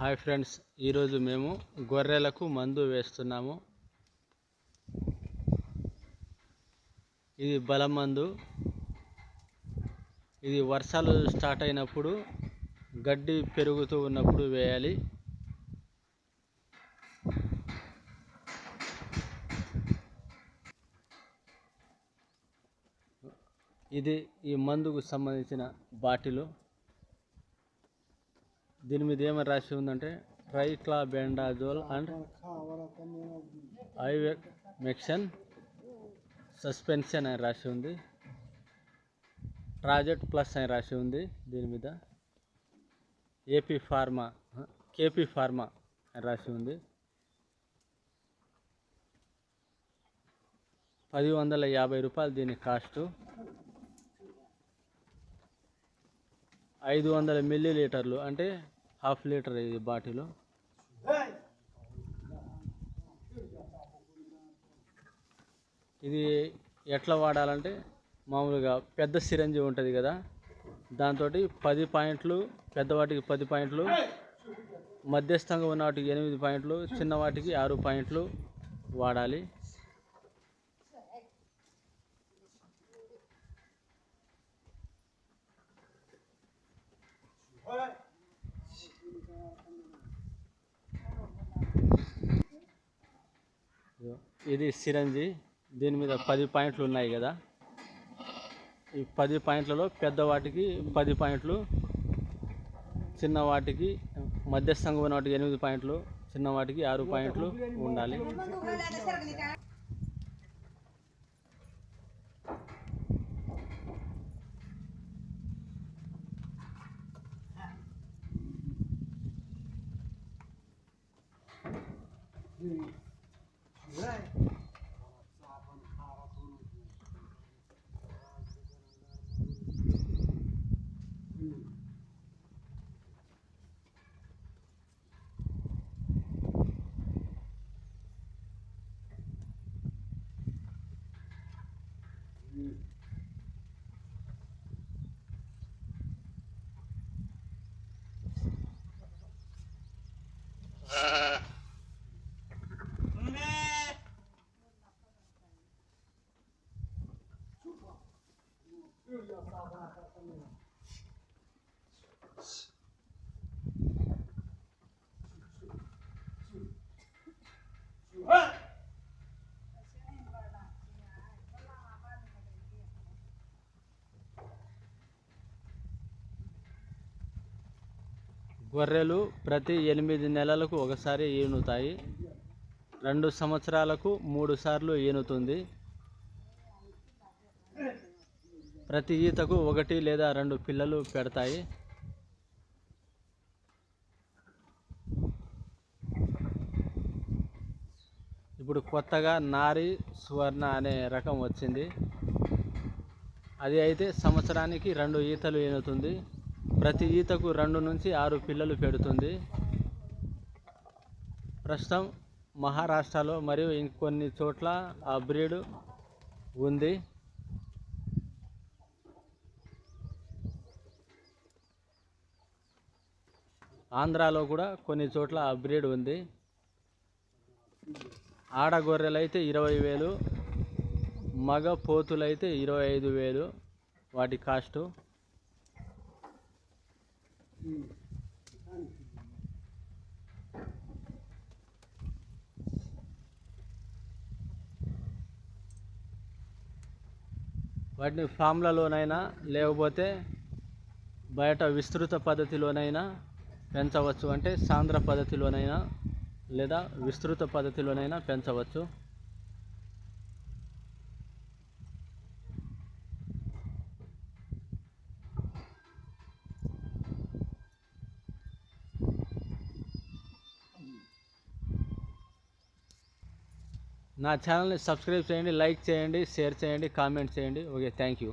Hi friends ఈరోజు మేము గొర్రెలకు మందు వేస్తున్నాము. ఇది బలం మందు. ఇది వర్షాలు స్టార్ట్ అయినప్పుడు గడ్డి పెరుగుతూ ఉన్నప్పుడు వేయాలి. ఇది ఈ మందుకు సంబంధించిన బాటిలు. దీని మీద ఏమని రాసి ఉందంటే ట్రైక్లాబెండాజోల్ అండ్ ఐవెక్మెక్షన్ సస్పెన్షన్ అని రాసి ఉంది. ప్రాజెక్ట్ ప్లస్ అని రాసి ఉంది దీని మీద. ఏపీ ఫార్మా కేపీ ఫార్మా అని రాసి ఉంది. పది వందల యాభై రూపాయలు దీని కాస్టు ఐదు వందల మిల్లీ లీటర్లు అంటే హాఫ్ లీటర్ ఇది బాటిల్. ఇది ఎట్లా వాడాలంటే మామూలుగా పెద్ద సిరంజి ఉంటుంది కదా దాంతో పది పాయింట్లు పెద్దవాటికి పది పాయింట్లు మధ్యస్థంగా ఉన్న వాటికి ఎనిమిది పాయింట్లు చిన్నవాటికి ఆరు పాయింట్లు వాడాలి. ఇదిగో, ఇది సిరంజి. దీని మీద పది పాయింట్లు ఉన్నాయి కదా. ఈ పది పాయింట్లలో పెద్దవాటికి పది పాయింట్లు చిన్న వాటికి మధ్యస్థంగా ఉన్న వాటికి ఎనిమిది పాయింట్లు చిన్న వాటికి ఆరు పాయింట్లు ఉండాలి. గొర్రెలు ప్రతి ఎనిమిది నెలలకు ఒకసారి ఈనుతాయి. రెండు సంవత్సరాలకు మూడు సార్లు ఈనుతుంది. ప్రతి ఈతకు ఒకటి లేదా రెండు పిల్లలు పెడతాయి. ఇప్పుడు కొత్తగా నారి సువర్ణ అనే రకం వచ్చింది. అది అయితే సంవత్సరానికి రెండు ఈతలు ఈనుతుంది ప్రతి ఈతకు రెండు నుంచి ఆరు పిల్లలు పెడుతుంది. ప్రస్తుతం మహారాష్ట్రలో మరియు ఇంకొన్ని చోట్ల ఆ బ్రీడ్ ఉంది. ఆంధ్రాలో కూడా కొన్ని చోట్ల ఆ బ్రీడ్ ఉంది. ఆడ గొర్రెలు అయితే ఇరవై వేలు మగ పోతులు అయితే ఇరవై ఐదు వేలు వాటి కాస్టు. వాటిని ఫామ్లలోనైనా లేకపోతే బయట విస్తృత పద్ధతిలోనైనా పెంచవచ్చు అంటే సాంద్ర పద్ధతిలోనైనా లేదా విస్తృత పద్ధతిలోనైనా పెంచవచ్చు. నా ఛానల్ని సబ్స్క్రైబ్ చేయండి లైక్ చేయండి షేర్ చేయండి కామెంట్ చేయండి. Okay thank you.